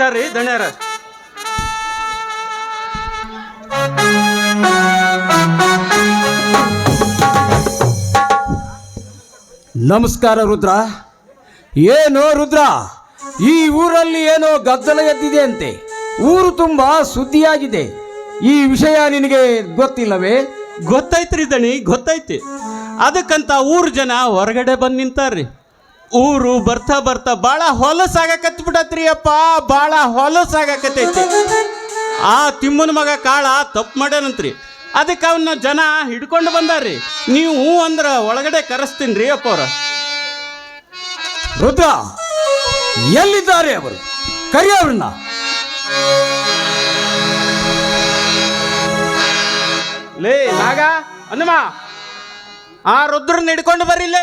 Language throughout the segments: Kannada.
ನಮಸ್ಕಾರ ರೀ ದಣ್ಯಾರ. ನಮಸ್ಕಾರ ರುದ್ರ. ಏನೋ ರುದ್ರ ಈ ಊರಲ್ಲಿ ಏನೋ ಗದ್ದಲ ಎದ್ದಿದೆ ಅಂತೆ. ಊರು ತುಂಬ ಸುದ್ದಿಯಾಗಿದೆ. ಈ ವಿಷಯ ನಿನಗೆ ಗೊತ್ತಿಲ್ಲವೇ? ಗೊತ್ತೈತ್ರಿ ದಣಿ ಗೊತ್ತೈತೆ ಅದಕ್ಕಂತ ಊರು ಜನ ಹೊರಗಡೆ ಬಂದು ನಿಂತಾರ್ರಿ. ಊರು ಬರ್ತಾ ಬರ್ತಾ ಭಾಳ ಹೊಲಸಾಗಕತ್ ಬಿಡತ್ರಿ ಅಪ್ಪ ಭಾಳ ಹೊಲಸಾಗಕತ್ತೈತಿ ಆ ತಿಮ್ಮನ ಮಗ ಕಾಳ ತಪ್ಪು ಮಾಡ್ಯಾನಂತ್ರಿ. ಅದಕ್ಕೆ ಅವನ್ನ ಜನ ಹಿಡ್ಕೊಂಡು ಬಂದಾರ್ರಿ. ನೀವು ಅಂದ್ರ ಒಳಗಡೆ ಕರೆಸ್ತೀನಿ ರೀ ಅಪ್ಪ ಅವ್ರ. ರುದ್ರ ಎಲ್ಲಿದ್ದಾರೆ ಅವರು? ಕರೆಯವ್ರನ್ನ? ಲೇ ನಾಗ ಅನ್ನಮ್ಮ ಆ ರುದ್ರನ್ನ ಹಿಡ್ಕೊಂಡು ಬರ್ರಿಲ್ಲೇ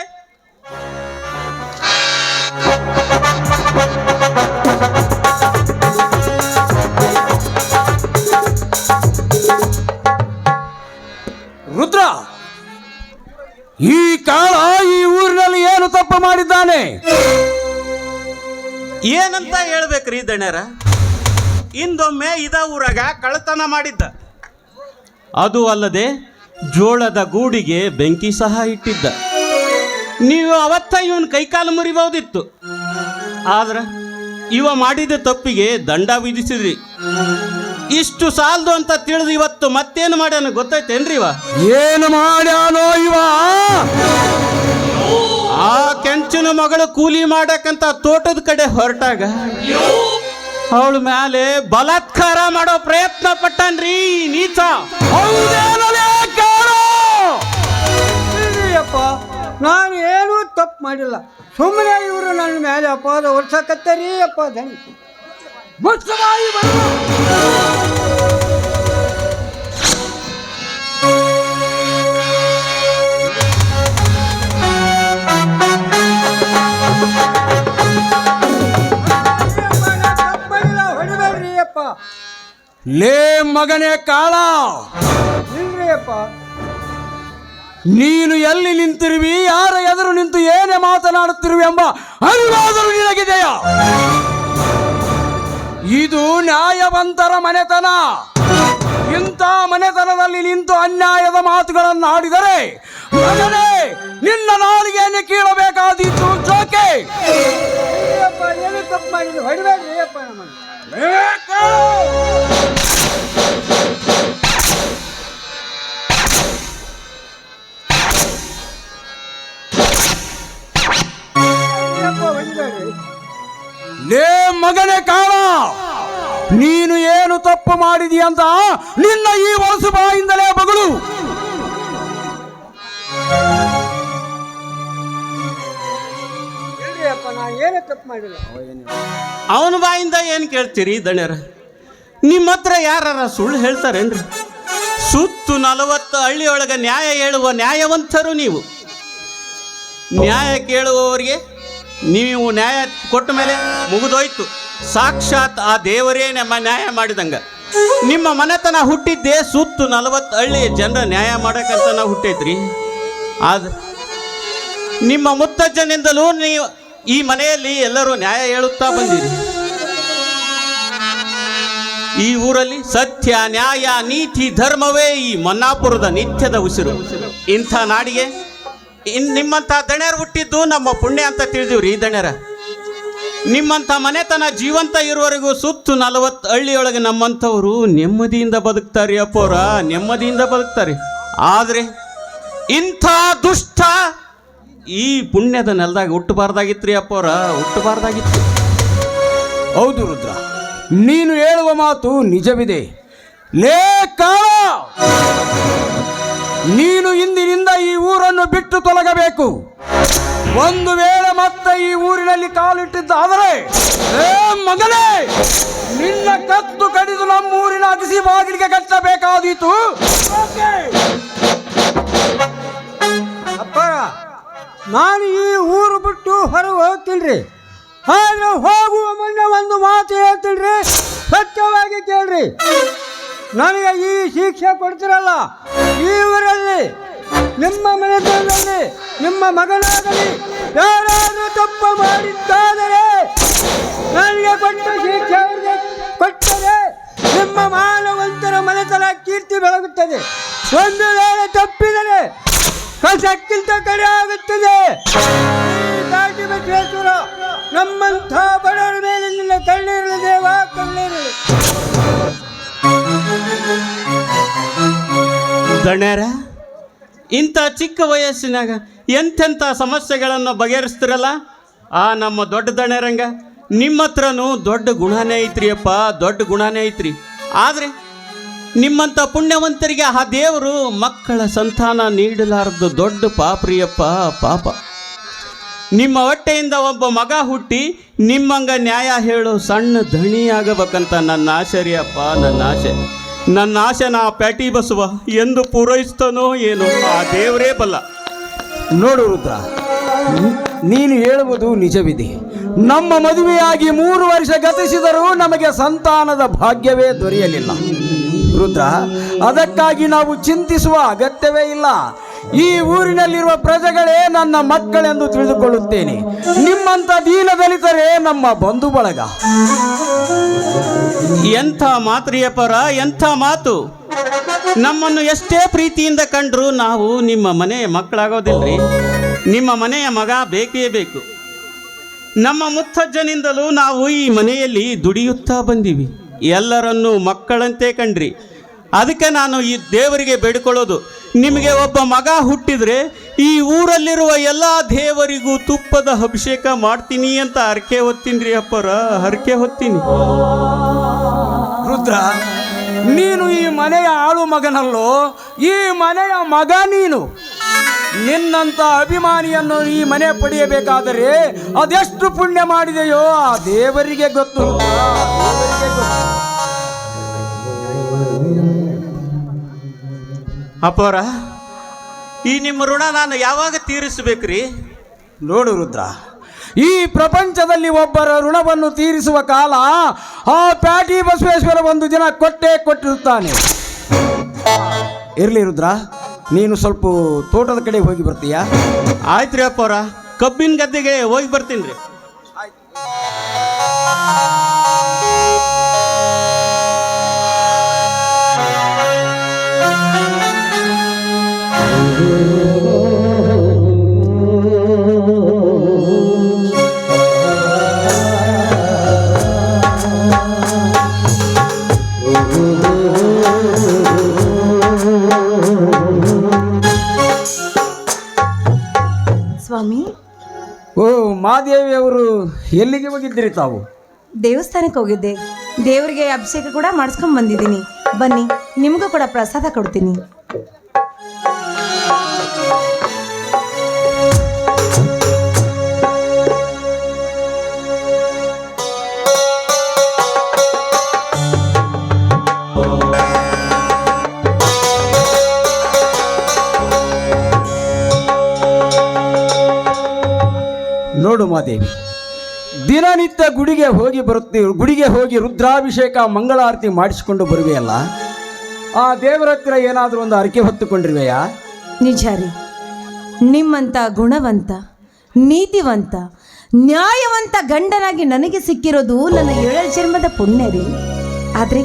ರುದ್ರ ಈ ಕಾಳ ಈ ಊರಿನಲ್ಲಿ ಏನು ತಪ್ಪು ಮಾಡಿದ್ದಾನೆ? ಏನಂತ ಹೇಳ್ಬೇಕ್ರಿ ದಣ್ಯರ? ಇಂದೊಮ್ಮೆ ಇದ ಊರಾಗ ಕಳ್ಳತನ ಮಾಡಿದ್ದ. ಅದು ಅಲ್ಲದೆ ಜೋಳದ ಗೂಡಿಗೆ ಬೆಂಕಿ ಸಹ ಇಟ್ಟಿದ್ದ. ನೀವು ಅವತ್ತ ಇವನ್ ಕೈಕಾಲು ಮುರಿಬಹುದಿತ್ತು. ಆದ್ರ ಇವ ಮಾಡಿದ ತಪ್ಪಿಗೆ ದಂಡ ವಿಧಿಸಿದ್ರಿ. ಇಷ್ಟು ಸಾಲದು ಅಂತ ತಿಳಿದು ಇವತ್ತು ಮತ್ತೇನು ಮಾಡ್ಯಾನ ಗೊತ್ತಾಯ್ತೇನ್ರಿ ಇವ? ಏನು ಮಾಡ್ಯಾನೋ ಇವ? ಆ ಕೆಂಚಿನ ಮಗಳು ಕೂಲಿ ಮಾಡಕ್ಕಂತ ತೋಟದ ಕಡೆ ಹೊರಟಾಗ ಅವಳ ಮ್ಯಾಲೆ ಬಲಾತ್ಕಾರ ಮಾಡೋ ಪ್ರಯತ್ನ ಪಟ್ಟನ್ರಿ ನೀಚ. ಹೌದೇನಲೇ ಕಾಳು. ಅಪ್ಪ. ನಾನು ಏನೂ ತಪ್ಪು ಮಾಡಿಲ್ಲ. ಸುಮ್ಮನೆ ಇವರು ನನ್ನ ಮೇಲೆ ಅಪಾದ ಹೊರ್ಸಕತ್ತರಿ ಮಾಡಿಲ್ಲ, ಹೊಡಿಬೇಡ್ರಿ ಅಪ್ಪ ಲೇ ಮಗನೇ ಕಾಳ. ಇಲ್ರಿ ಅಪ್ಪ. ನೀನು ಎಲ್ಲಿ ನಿಂತಿರುವಿ? ಯಾರ ಎದುರು ನಿಂತು ಏನೇ ಮಾತನಾಡುತ್ತಿರುವಿ ಎಂಬ ಅರಿವಾದರೂ ನಿನಗಿದೆಯಾ? ಇದು ನ್ಯಾಯವಂತರ ಮನೆತನ. ಇಂಥ ಮನೆತನದಲ್ಲಿ ನಿಂತು ಅನ್ಯಾಯದ ಮಾತುಗಳನ್ನು ಆಡಿದರೆ ಮಗನೇ ನಿನ್ನ ನಾಲಿಗೆಯನ್ನು ಕೀಳಬೇಕಾದೀತು. ಜೋಕೆ. ಹೊಡಿಬೇಡ್ರಿ ಲೇ ಮಗನೇ ಕಾಣ ನೀನು ಏನು ತಪ್ಪು ಮಾಡಿದೀಯಂತ ನಿನ್ನ ಈ ಹೊಲಸು ಬಾಯಿಂದಲೇ ಬಗಳು. ಇಲ್ರಿ ಅಪ್ಪ ನಾನು ಏನು ತಪ್ಪು ಮಾಡಿಲ್ಲ. ಅವನ ಬಾಯಿಂದ ಏನು ಕೇಳ್ತೀರಿ ದಣ್ಯರ? ನಿಮ್ಮ ಹತ್ರ ಯಾರ ಸುಳ್ಳು ಹೇಳ್ತಾರೇನ್ರಿ? ಸುತ್ತು ನಲವತ್ತು ಹಳ್ಳಿಯೊಳಗೆ ನ್ಯಾಯ ಹೇಳುವ ನ್ಯಾಯವಂತರು ನೀವು. ನ್ಯಾಯ ಕೇಳುವವರಿಗೆ ನೀವು ನ್ಯಾಯ ಕೊಟ್ಟ ಮೇಲೆ ಮುಗಿದೋಯ್ತು. ಸಾಕ್ಷಾತ್ ಆ ದೇವರೇ ನಮ್ಮ ನ್ಯಾಯ ಮಾಡಿದಂಗ. ನಿಮ್ಮ ಮನೆತನ ಹುಟ್ಟಿದ್ದೇ ಸುತ್ತು ನಲವತ್ತು ಹಳ್ಳಿ ಜನರ ನ್ಯಾಯ ಮಾಡಕ್ಕಂತ ನಾವು ಹುಟ್ಟೈತ್ರಿ. ಆದ ನಿಮ್ಮ ಮುತ್ತಜ್ಜನಿಂದಲೂ ನೀವು ಈ ಮನೆಯಲ್ಲಿ ಎಲ್ಲರೂ ನ್ಯಾಯ ಹೇಳುತ್ತಾ ಬಂದಿರಿ. ಈ ಊರಲ್ಲಿ ಸತ್ಯ, ನ್ಯಾಯ, ನೀತಿ, ಧರ್ಮವೇ ಈ ಮನ್ನಾಪುರದ ನಿತ್ಯದ ಉಸಿರು. ಇಂಥ ನಾಡಿಗೆ ಇನ್ ನಿಮ್ಮಂಥ ದಣ್ಯರು ಹುಟ್ಟಿದ್ದು ನಮ್ಮ ಪುಣ್ಯ ಅಂತ ತಿಳಿದಿವ್ರಿ ಈ ದಣ್ಯರ. ನಿಮ್ಮಂಥ ಮನೆತನ ಜೀವಂತ ಇರುವವರೆಗೂ ಸುತ್ತು ನಲವತ್ತು ಹಳ್ಳಿಯೊಳಗೆ ನಮ್ಮಂಥವರು ನೆಮ್ಮದಿಯಿಂದ ಬದುಕ್ತಾರೆ ಅಪ್ಪೋರ, ನೆಮ್ಮದಿಯಿಂದ ಬದುಕ್ತಾರೆ. ಆದರೆ ಇಂಥ ದುಷ್ಟ ಈ ಪುಣ್ಯದ ನೆಲದಾಗ ಹುಟ್ಟಬಾರ್ದಾಗಿತ್ರಿ ಅಪ್ಪೋರ, ಹುಟ್ಟಬಾರ್ದಾಗಿತ್ತು. ಹೌದು ರುದ್ರ, ನೀನು ಹೇಳುವ ಮಾತು ನಿಜವಿದೆ. ಲೇ ಕಾಳ! ನೀನು ಇಂದಿನಿಂದ ಈ ಊರನ್ನು ಬಿಟ್ಟು ತೊಲಗಬೇಕು. ಒಂದು ವೇಳೆ ಮತ್ತೆ ಈ ಊರಿನಲ್ಲಿ ಕಾಲಿಟ್ಟಿದ್ದಾದರೆ ಏ ಮಗನೇ ನಿನ್ನ ಕತ್ತು ಕಡಿದು ನಮ್ಮೂರಿನ ಅಗಸಿ ಬಾಗಿಲಿಗೆ ಕಟ್ಟಬೇಕಾದೀತು. ನಾನು ಈ ಊರು ಬಿಟ್ಟು ಹೊರಗೆ ಹೋಗ್ತೀನಿ ಆದ್ರೆ ಹೋಗುವ ಮುನ್ನ ಒಂದು ಮಾತು ಹೇಳ್ತೀನಿ ಸತ್ಯವಾಗಿ ಕೇಳ್ರಿ. ನನಗೆ ಈ ಶಿಕ್ಷೆ ಕೊಡ್ತಿರಲ್ಲ, ಈ ಊರಲ್ಲಿ ನಿಮ್ಮ ಮನೆಯಲ್ಲಿ ನಿಮ್ಮ ಮಗನಾಗಲಿ ಯಾರಾದರೂ ತಪ್ಪು ಮಾಡಿದ್ದಾದರೆ ನನಗೆ ಕೊಟ್ಟ ಶಿಕ್ಷೆ ಅವರಿಗೆ ಕೊಟ್ಟರೆ ನಿಮ್ಮ ಮಾನವಂತರ ಮನೆತನ ಕೀರ್ತಿ ಬೆಳಗುತ್ತದೆ. ಒಂದು ವೇಳೆ ತಪ್ಪಿದರೆ ಕಸಕ್ಕಿಂತ ಕಡೆ ಆಗುತ್ತದೆ. ನಮ್ಮಂಥ ಬಡವರ ಮೇಲೆ ನಿನ್ನ ಕಣ್ಣೀರಲಿ ದೇವ ಕಣ್ಣೀರಲಿ ದಣ್ಯರ ಇಂಥ ಚಿಕ್ಕ ವಯಸ್ಸಿನಾಗ ಎಂಥೆಂಥ ಸಮಸ್ಯೆಗಳನ್ನು ಬಗೆಹರಿಸ್ತಿರಲ್ಲ? ಆ ನಮ್ಮ ದೊಡ್ಡ ದಣ್ಯರಂಗ ನಿಮ್ಮ ಹತ್ರನೂ ದೊಡ್ಡ ಗುಣನೇ ಐತ್ರಿ ಅಪ್ಪ ದೊಡ್ಡ ಗುಣನೇ ಐತ್ರಿ. ಆದರೆ ನಿಮ್ಮಂಥ ಪುಣ್ಯವಂತರಿಗೆ ಆ ದೇವರು ಮಕ್ಕಳ ಸಂತಾನ ನೀಡಲಾರದು ದೊಡ್ಡ ಪಾಪ್ರಿಯಪ್ಪ, ಪಾಪ. ನಿಮ್ಮ ಹೊಟ್ಟೆಯಿಂದ ಒಬ್ಬ ಮಗ ಹುಟ್ಟಿ ನಿಮ್ಮಂಗ ನ್ಯಾಯ ಹೇಳೋ ಸಣ್ಣ ಧಣಿಯಾಗಬೇಕಂತ ನನ್ನ ಅಪ್ಪ, ನನ್ನ ಆಸೆ ನನ್ನ ಆಸೆ ನಾ ಪ್ಯಾಟಿ ಬಸವ ಎಂದು ಪೂರೈಸ್ತಾನೋ ಏನೋ? ಆ ದೇವರೇ ಬಲ್ಲ. ನೋಡು ರುದ್ರ ನೀನು ಹೇಳುವುದು ನಿಜವಿದೆ. ನಮ್ಮ ಮದುವೆಯಾಗಿ ಮೂರು ವರ್ಷ ಗತಿಸಿದರೂ ನಮಗೆ ಸಂತಾನದ ಭಾಗ್ಯವೇ ದೊರೆಯಲಿಲ್ಲ. ರುದ್ರ, ಅದಕ್ಕಾಗಿ ನಾವು ಚಿಂತಿಸುವ ಅಗತ್ಯವೇ ಇಲ್ಲ. ಈ ಊರಿನಲ್ಲಿರುವ ಪ್ರಜೆಗಳೇ ನನ್ನ ಮಕ್ಕಳೆಂದು ತಿಳಿದುಕೊಳ್ಳುತ್ತೇನೆ. ನಿಮ್ಮಂಥ ದೀನ ದಲಿತರೇ ನಮ್ಮ ಬಂಧು ಬಳಗ ಎಂಥ ಮಾತ್ರಿಯಪರ ಎಂಥ ಮಾತು. ನಮ್ಮನ್ನು ಎಷ್ಟೇ ಪ್ರೀತಿಯಿಂದ ಕಂಡ್ರು ನಾವು ನಿಮ್ಮ ಮನೆಯ ಮಕ್ಕಳಾಗೋದಿಲ್ರಿ. ನಿಮ್ಮ ಮನೆಯ ಮಗ ಬೇಕೇ ಬೇಕು. ನಮ್ಮ ಮುತ್ತಜ್ಜನಿಂದಲೂ ನಾವು ಈ ಮನೆಯಲ್ಲಿ ದುಡಿಯುತ್ತಾ ಬಂದೀವಿ. ಎಲ್ಲರನ್ನೂ ಮಕ್ಕಳಂತೆ ಕಂಡ್ರಿ. ಅದಕ್ಕೆ ನಾನು ಈ ದೇವರಿಗೆ ಬೇಡಿಕೊಳ್ಳೋದು. ನಿಮಗೆ ಒಬ್ಬ ಮಗ ಹುಟ್ಟಿದ್ರೆ ಈ ಊರಲ್ಲಿರುವ ಎಲ್ಲ ದೇವರಿಗೂ ತುಪ್ಪದ ಅಭಿಷೇಕ ಮಾಡ್ತೀನಿ ಅಂತ ಹರಕೆ ಹೊತ್ತೀನಿ ಅಪ್ಪರ ಹರಕೆ ಹೊತ್ತೀನಿ. ರುದ್ರ ನೀನು ಈ ಮನೆಯ ಆಳು ಮಗನಲ್ಲೋ ಈ ಮನೆಯ ಮಗ ನೀನು. ನಿನ್ನಂತ ಅಭಿಮಾನಿಯನ್ನು ಈ ಮನೆ ಪಡೆಯಬೇಕಾದರೆ ಅದೆಷ್ಟು ಪುಣ್ಯ ಮಾಡಿದೆಯೋ ಆ ದೇವರಿಗೆ ಗೊತ್ತು ರುದ್ರ, ಆ ದೇವರಿಗೆ ಗೊತ್ತು. ಅಪ್ಪರ ಈ ನಿಮ್ಮ ಋಣ ನಾನು ಯಾವಾಗ ತೀರಿಸಬೇಕ್ರಿ? ನೋಡು ರುದ್ರ ಈ ಪ್ರಪಂಚದಲ್ಲಿ ಒಬ್ಬರ ಋಣವನ್ನು ತೀರಿಸುವ ಕಾಲ ಆ ಪ್ಯಾಟಿ ಬಸವೇಶ್ವರ ಒಂದು ದಿನ ಕೊಟ್ಟೇ ಕೊಟ್ಟಿರುತ್ತಾನೆ. ಇರಲಿ ರುದ್ರ ನೀನು ಸ್ವಲ್ಪ ತೋಟದ ಕಡೆ ಹೋಗಿ ಬರ್ತೀಯಾ? ಆಯ್ತು ರೀ ಅಪ್ಪವರ ಕಬ್ಬಿನ ಗದ್ದೆಗೆ ಹೋಗಿ ಬರ್ತೀನಿ ರೀ. ಎಲ್ಲಿಗೆ ಹೋಗಿದ್ದೀರಿ ತಾವು? ದೇವಸ್ಥಾನಕ್ಕೆ ಹೋಗಿದ್ದೆ. ದೇವರಿಗೆ ಅಭಿಷೇಕ ಕೂಡ ಮಾಡಿಸ್ಕೊಂಡ್ ಬಂದಿದ್ದೀನಿ. ಬನ್ನಿ ನಿಮಗೂ ಕೂಡ ಪ್ರಸಾದ ಕೊಡ್ತೀನಿ. ನೋಡು ಮಾದೇವಿ ದಿನನಿತ್ಯ ಗುಡಿಗೆ ಹೋಗಿ ಬರುತ್ತೀವಿ ಗುಡಿಗೆ ಹೋಗಿ ರುದ್ರಾಭಿಷೇಕ, ಮಂಗಳಾರತಿ ಮಾಡಿಸಿಕೊಂಡು ಬರುವೆಯಲ್ಲ, ಆ ದೇವರ ಹತ್ರ ಏನಾದರೂ ಒಂದು ಅರಿಕೆ ಹೊತ್ತುಕೊಂಡಿರುವೆಯಾ? ನಿಜ ರೀ. ನಿಮ್ಮಂಥ ಗುಣವಂತ, ನೀತಿವಂತ, ನ್ಯಾಯವಂತ ಗಂಡನಾಗಿ ನನಗೆ ಸಿಕ್ಕಿರೋದು ನನ್ನ ಏಳ ಜನ್ಮದ ಪುಣ್ಯ ರೀ. ಆದರೆ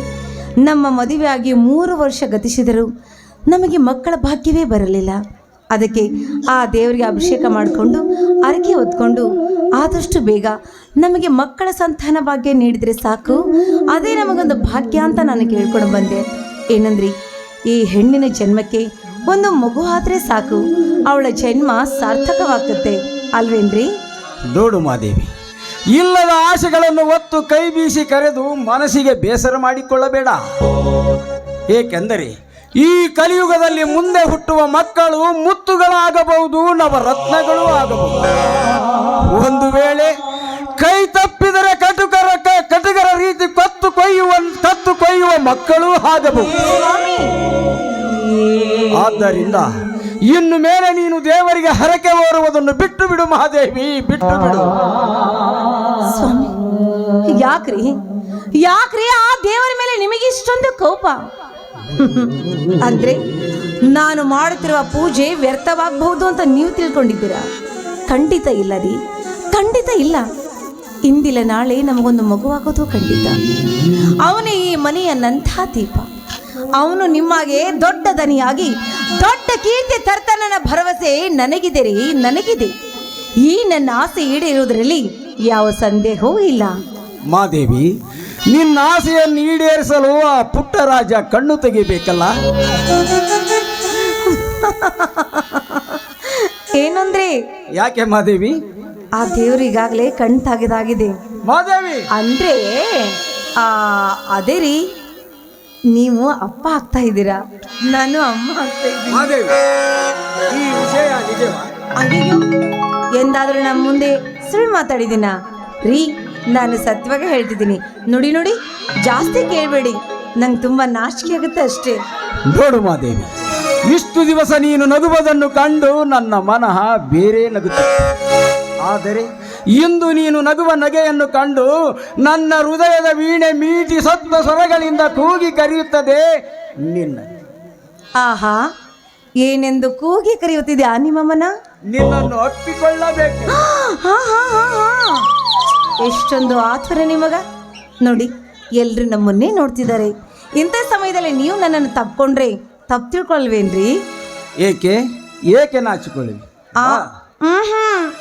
ನಮ್ಮ ಮದುವೆಯಾಗಿ ಮೂರು ವರ್ಷ ಗತಿಸಿದರೂ ನಮಗೆ ಮಕ್ಕಳ ಭಾಗ್ಯವೇ ಬರಲಿಲ್ಲ. ಅದಕ್ಕೆ ಆ ದೇವರಿಗೆ ಅಭಿಷೇಕ ಮಾಡಿಕೊಂಡು ಅರಕೆ ಹೊತ್ಕೊಂಡು ಆದಷ್ಟು ಬೇಗ ನಮಗೆ ಮಕ್ಕಳ ಸಂತಾನ ಭಾಗ್ಯ ನೀಡಿದರೆ ಸಾಕು. ಅದೇ ನಮಗೊಂದು ಭಾಗ್ಯ ಅಂತ ನಾನು ಕೇಳ್ಕೊಂಡು ಬಂದೆ. ಏನಂದ್ರಿ, ಈ ಹೆಣ್ಣಿನ ಜನ್ಮಕ್ಕೆ ಒಂದು ಮಗು ಆದರೆ ಸಾಕು. ಅವಳ ಜನ್ಮ ಸಾರ್ಥಕವಾಗುತ್ತೆ ಅಲ್ವೇನ್ರಿ? ನೋಡು ಮಾದೇವಿ ಇಲ್ಲದ ಆಶೆಗಳನ್ನು ಒತ್ತು ಕೈ ಬೀಸಿ ಕರೆದು ಮನಸ್ಸಿಗೆ ಬೇಸರ ಮಾಡಿಕೊಳ್ಳಬೇಡ. ಏಕೆಂದರೆ ಈ ಕಲಿಯುಗದಲ್ಲಿ ಮುಂದೆ ಹುಟ್ಟುವ ಮಕ್ಕಳು ಮುತ್ತುಗಳಾಗಬಹುದು, ನವರತ್ನಗಳು ಆಗಬಹುದು. ಒಂದು ವೇಳೆ ಕೈ ತಪ್ಪಿದರೆ ಕಟುಕರ ಕಟುಕರ ರೀತಿ ಕತ್ತು ಕೊಯ್ಯುವ ಕತ್ತು ಕೊಯ್ಯುವ ಮಕ್ಕಳು ಆಗಬಹುದು. ಆದ್ದರಿಂದ ಇನ್ನು ಮೇಲೆ ನೀನು ದೇವರಿಗೆ ಹರಕೆ ಓರುವುದನ್ನು ಬಿಟ್ಟು ಬಿಡು ಮಹಾದೇವಿ, ಬಿಟ್ಟು ಬಿಡು. ಸ್ವಾಮಿ, ಯಾಕ್ರಿ? ಯಾಕ್ರಿ ಆ ದೇವರ ಮೇಲೆ ನಿಮಗೆ ಇಷ್ಟೊಂದು ಕೋಪ? ಅಂದ್ರೆ ನಾನು ಮಾಡುತ್ತಿರುವ ಪೂಜೆ ವ್ಯರ್ಥವಾಗಬಹುದು ಅಂತ ನೀವು ತಿಳ್ಕೊಂಡಿದ್ದೀರಾ? ಖಂಡಿತ ಇಲ್ಲ ರೀ ಖಂಡಿತ ಇಲ್ಲ. ಇಂದಿಲ್ಲ ನಾಳೆ ನಮಗೊಂದು ಮಗುವಾಗೋದು ಖಂಡಿತ. ಅವನೇ ಈ ಮನೆಯ ನಂಥ ದೀಪ ಅವನು ನಿಮ್ಮಾಗೆ ದೊಡ್ಡ ದನಿಯಾಗಿ, ದೊಡ್ಡ ಕೀರ್ತಿ ತರ್ತಾನನ ಭರವಸೆ ನನಗಿದೆ ರೀ ನನಗಿದೆ. ಈ ನನ್ನ ಆಸೆ ಈಡೇರುವುದರಲ್ಲಿ ಯಾವ ಸಂದೇಹವೂ ಇಲ್ಲ. ಮಾದೇವಿ ನಿನ್ನ ಆಸೆಯನ್ನು ಈಡೇರಿಸಲು ಆ ಪುಟ್ಟ ರಾಜ ಕಣ್ಣು ತೆಗಿಬೇಕಲ್ಲ? ಏನಂದ್ರೆ? ಯಾಕೆ ಮಾದೇವಿ? ಆ ದೇವ್ರು ಈಗಾಗಲೇ ಕಣ್ ತಾಗಿದಾಗಿದೆ. ಮಾದೇವಿ! ಅಂದ್ರೆ ಆ ಅದೇ ರೀ ನೀವು ಅಪ್ಪ ಆಗ್ತಾ ಇದ್ದೀರಾ? ನಾನು ಅಮ್ಮ ಆಗ್ತಾ ಇದ್ದೀನಿ. ಮಾದೇವಿ ಈ ವಿಷಯ ನಿಜವಾ? ಅಯ್ಯೋ ಎಂದಾದ್ರೂ ನಮ್ಮ ಮುಂದೆ ಸುಳ್ಳು ಮಾತಾಡಿದ್ದೀನ? ರೀ ನಾನು ಸತ್ಯವಾಗ ಹೇಳ್ತಿದ್ದೀನಿ. ನೋಡಿ ನೋಡಿ ಜಾಸ್ತಿ ಕೇಳಬೇಡಿ. ನಂಗೆ ತುಂಬ ನಾಚಿಕೆ ಆಗುತ್ತೆ ಅಷ್ಟೇ. ನೋಡು ಮಾದೇವಿ ಇಷ್ಟು ದಿವಸ ನೀನು ನಗುವುದನ್ನು ಕಂಡು ನನ್ನ ಮನಃ ಬೇರೆ ನಗುತ್ತೆ. ಆದರೆ ಇಂದು ನೀನು ನಗುವ ನಗೆಯನ್ನು ಕಂಡು ನನ್ನ ಹೃದಯದ ವೀಣೆ ಮೀಟಿ ಸತ್ತ ಸ್ವರಗಳಿಂದ ಕೂಗಿ ಕರೆಯುತ್ತದೆ ನಿನ್ನ. ಆಹಾ ಏನೆಂದು ಕೂಗಿ ಕರೆಯುತ್ತಿದೆ ನಿಮ್ಮ ಮನ? ನಿನ್ನನ್ನು ಅಪ್ಪಿಕೊಳ್ಳಬೇಕು. ಎಷ್ಟೊಂದು ಆತುರ ನಿಮಗ? ನೋಡಿ ಎಲ್ರು ನಮ್ಮನ್ನೇ ನೋಡ್ತಿದ್ದಾರೆ. ಇಂಥ ಸಮಯದಲ್ಲಿ ನೀವು ನನ್ನನ್ನು ತಪ್ಕೊಂಡ್ರೆ ತಪ್ಪು ತಿಳ್ಕೊಳ್ವೇನ್ರಿ? ಏಕೆ? ಏಕೆ ನಾಚಿಕೊಳ್ಳಿ? ಆ ಹ್ಮ್ ಹ್ಮ್.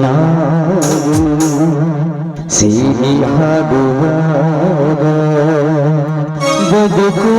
ಹೀಗೆ ನಾವು ಸಿಹಿಯಾಗುವ ಬದುಕು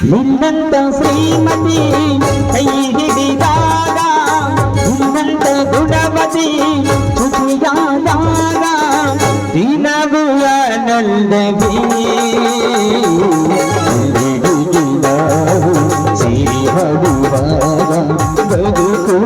ನಿನ್ನಂತ ಶ್ರೀಮತಿ ಕೈ ಹಿಡಿದಾಗ ನಿನ್ನಂತ ಗುಣಮತಿ ಜೊತೆಯಾದಾಗ ದಿನಗುವ ನಲ್ಲವೇ ಸಿರಿ ಹಡುವಾಗ ಬದುಕು